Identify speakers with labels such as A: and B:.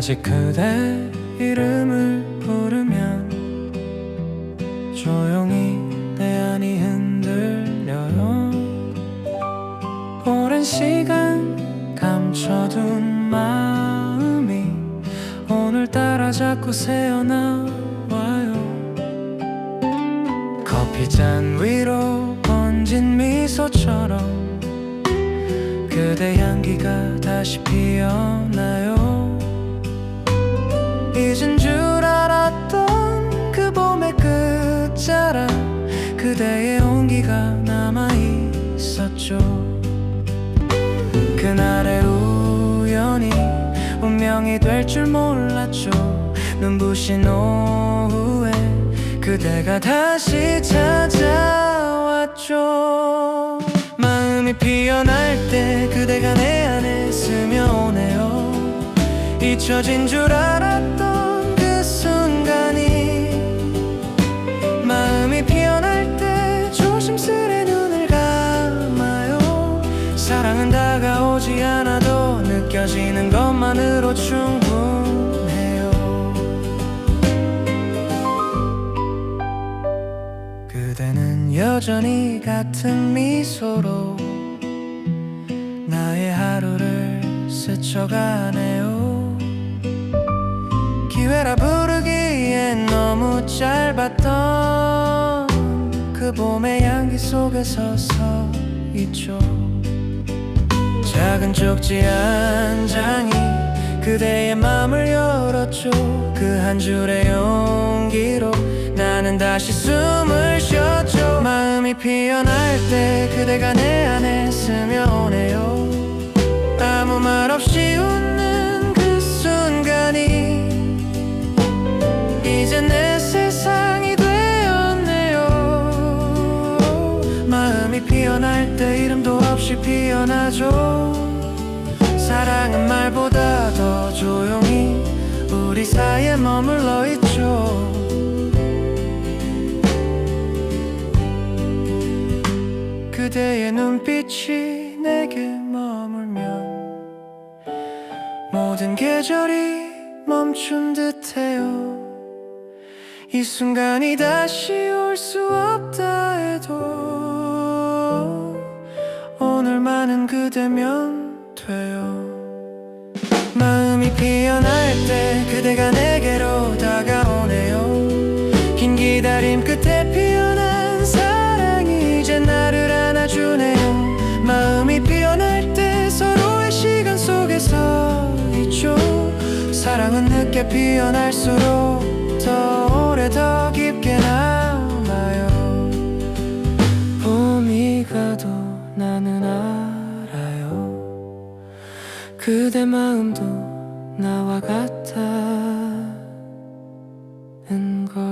A: 다시 그대 이름을 부르면 조용히 내 안이 흔들려요. 오랜 시간 감춰둔 마음이 오늘따라 자꾸 새어나와요. 커피잔 위로 번진 미소처럼 그대 향기가 다시 피어나요 잊은 줄 알았던 그 봄의 끝자락 그대의 온기가 남아있었죠. 그날의 우연이 운명이 될 줄 몰랐죠. 눈부신 오후에 그대가 다시 찾아왔죠. 마음이 피어날 때 그대가 내 안에 스며오네요. 잊혀진 줄 알았던 그대는 여전히 같은 미소로 나의 하루를 스쳐가네요. 기회라 부르기엔 너무 짧았던 그 봄의 향기 속에 서 서 있죠. 작은 쪽지 한 장이 그대의 마음을 열었죠. 그 한 줄의 용기로 나는 다시 숨을 마음이 피어날 때 그대가 내 안에 스며오네요. 아무 말 없이 웃는 그 순간이 이제 내 세상이 되었네요. 마음이 피어날 때 이름도 없이 피어나죠. 사랑은 말보다 더 조용히 우리 사이에 머물러 있죠 그대의 눈빛이 내게 머물면 모든 계절이 멈춘 듯해요. 이 순간이 다시 올 수 없다 해도 오늘만은 그대면 돼요. 마음이 피어날 때 그대가 내게로 다가오네요. 긴 기다림 깊게 피어날수록 더 오래 더 깊게 남아요. 봄이 가도 나는 알아요. 그대 마음도 나와 같다는 걸.